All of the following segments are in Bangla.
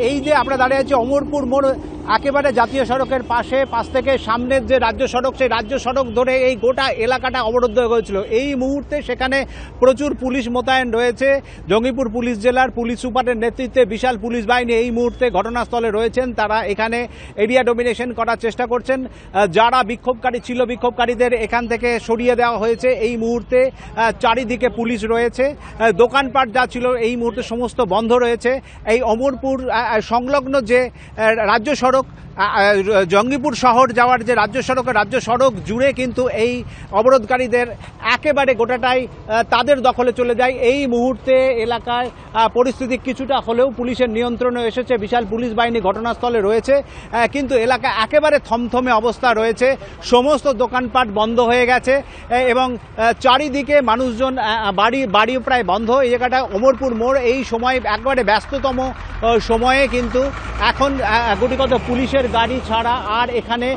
এই যে আমরা দাঁড়িয়ে আছি অমরপুর মোড় একেবারে জাতীয় সড়কের পাশে, পাশ থেকে সামনের যে রাজ্য সড়ক, সেই রাজ্য সড়ক ধরে এই গোটা এলাকাটা অবরুদ্ধ হয়ে গেছিল এই মুহূর্তে সেখানে প্রচুর পুলিশ মোতায়েন রয়েছে। জঙ্গিপুর পুলিশ জেলার পুলিশ সুপারের নেতৃত্বে বিশাল পুলিশ বাহিনী এই মুহূর্তে ঘটনাস্থলে রয়েছেন। তারা এখানে এরিয়া ডোমিনেশন করার চেষ্টা করছেন। যারা বিক্ষোভকারী ছিল, বিক্ষোভকারীদের এখান থেকে সরিয়ে দেওয়া হয়েছে। এই মুহূর্তে চারিদিকে পুলিশ রয়েছে। দোকানপাট যা ছিল, এই মুহূর্তে সমস্ত বন্ধ রয়েছে। এই অমরপুর সংলগ্ন যে রাজ্য সড়ক আহ, জঙ্গিপুর শহর যাওয়ার যে রাজ্য সড়ক রাজ্য সড়ক জুড়ে কিন্তু এই অবরোধকারীদের একেবারে গোটাটাই তাদের দখলে চলে যায়। এই মুহূর্তে এলাকায় পরিস্থিতি কিছুটা হলেও পুলিশের নিয়ন্ত্রণে এসেছে। বিশাল পুলিশ বাহিনী ঘটনাস্থলে রয়েছে। কিন্তু এলাকা একেবারে থমথমে অবস্থা রয়েছে। সমস্ত দোকানপাট বন্ধ হয়ে গেছে। এবং চারিদিকে মানুষজন বাড়ি বাড়িও প্রায় বন্ধ। এই জায়গাটা অমরপুর মোড়। এই সময় একবারে ব্যস্ততম সময়ে কিন্তু এখন আহ, গুটিকত পুলিশের গাড়ি ছাড়া আর এখানে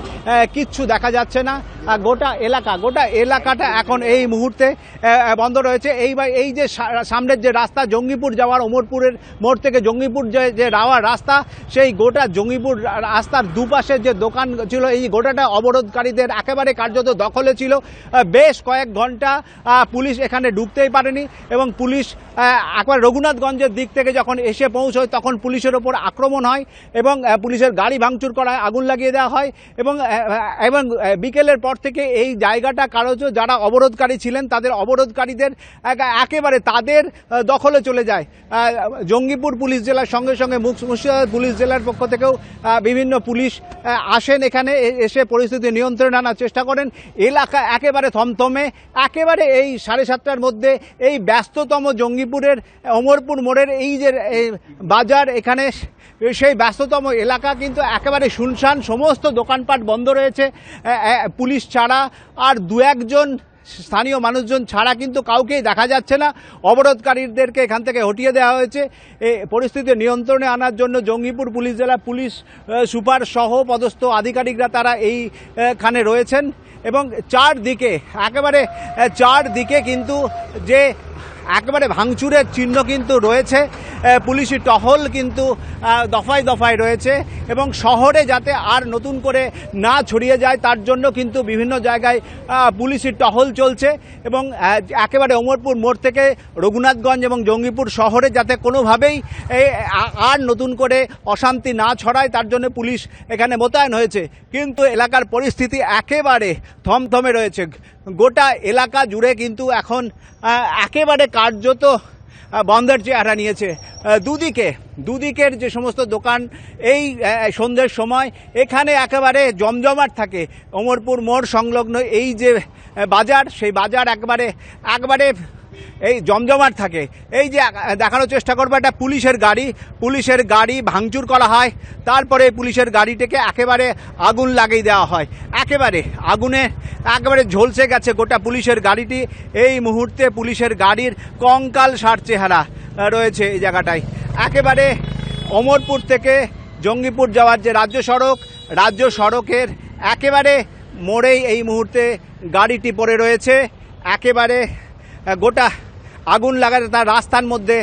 কিচ্ছু দেখা যাচ্ছে না। গোটা এলাকা গোটা এলাকাটা এখন এই মুহূর্তে বন্ধ রয়েছে। এই বা- এই যে সামনের যে রাস্তা জঙ্গিপুর যাওয়ার অমরপুরের মোড় থেকে জঙ্গিপুর যে যে যাওয়ার রাস্তা সেই গোটা জঙ্গিপুর রাস্তার দুপাশে যে দোকান ছিল এই গোটাটা অবরোধকারীদের একেবারে কার্যত দখলে ছিল। বেশ কয়েক ঘণ্টা পুলিশ এখানে ঢুকতেই পারেনি এবং পুলিশ একবার রঘুনাথগঞ্জের দিক থেকে যখন এসে পৌঁছয় তখন পুলিশের ওপর আক্রমণ হয় এবং পুলিশের গাড়ি ভাঙচুর করা হয়, আগুন লাগিয়ে দেওয়া হয় এবং এবং বিকেলের পর থেকে এই জায়গাটা কারোজ যারা অবরোধকারী ছিলেন, তাদের অবরোধকারীদের একেবারে তাদের দখলে চলে যায়। জঙ্গিপুর পুলিশ জেলার সঙ্গে সঙ্গে মুর্শ- মুর্শিদাবাদ পুলিশ জেলার পক্ষ থেকেও বিভিন্ন পুলিশ আসেন এখানে এসে পরিস্থিতি নিয়ন্ত্রণে আনার চেষ্টা করেন। এলাকা একেবারে থমথমে, একেবারে এই সাড়ে সাতটার মধ্যে এই ব্যস্ততম জঙ্গিপুরের অমরপুর মোড়ের এই যে বাজার এখানে, সেই ব্যস্ততম এলাকা কিন্তু একেবারে শুনশান, সমস্ত দোকানপাট বন্ধ রয়েছে। পুলিশ ছাড়া আর দু একজন স্থানীয় মানুষজন ছাড়া কিন্তু কাউকেই দেখা যাচ্ছে না। অবরোধকারীদেরকে এখান থেকে হটিয়ে দেওয়া হয়েছে। এই পরিস্থিতি নিয়ন্ত্রণে আনার জন্য জঙ্গিপুর পুলিশ জেলা পুলিশ সুপার সহ পদস্থ আধিকারিকরা তারা এইখানে রয়েছেন এবং চারদিকে, একেবারে চারদিকে কিন্তু যে একেবারে ভাঙচুরের চিহ্ন কিন্তু রয়েছে। পুলিশি টহল কিন্তু দফায় দফায় রয়েছে এবং শহরে যাতে আর নতুন করে না ছড়িয়ে যায়, তার জন্য কিন্তু বিভিন্ন জায়গায় পুলিশি টহল চলছে এবং একেবারে অমরপুর মোড় থেকে রঘুনাথগঞ্জ এবং জঙ্গিপুর শহরে যাতে কোনোভাবেই আর নতুন করে অশান্তি না ছড়ায়, তার জন্য পুলিশ এখানে মোতায়েন হয়েছে। কিন্তু এলাকার পরিস্থিতি একেবারে থমথমে রয়েছে। গোটা এলাকা জুড়ে কিন্তু এখন একেবারে কার্যত বন্ধের চেহারা নিয়েছে দুদিকে, দুদিকের যে সমস্ত দোকান, এই সন্ধ্যের সময়, এখানে একেবারে জমজমাট থাকে। অমরপুর মোড় সংলগ্ন এই যে বাজার, সেই বাজার একবারে একবারে এই জমজমাট থাকে। এই যে দেখানোর চেষ্টা করব, একটা পুলিশের গাড়ি। পুলিশের গাড়ি ভাঙচুর করা হয়। তারপরে পুলিশের গাড়িটাকে একেবারে আগুন লাগিয়ে দেওয়া হয়। একেবারে আগুনে, একেবারে ঝলসে গেছে গোটা পুলিশের গাড়িটি। এই মুহূর্তে পুলিশের গাড়ির কঙ্কাল সার চেহারা রয়েছে এই জায়গাটায়। একেবারে অমরপুর থেকে জঙ্গিপুর যাওয়ার যে রাজ্য সড়ক, রাজ্য সড়কের একেবারে মোড়েই এই মুহূর্তে গাড়িটি পড়ে রয়েছে। একেবারে গোটা আগুন লাগাতে তার রাস্তার মধ্যে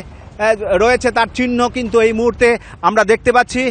রয়েছে তার চিহ্ন কিন্তু এই মুহূর্তে আমরা দেখতে পাচ্ছি।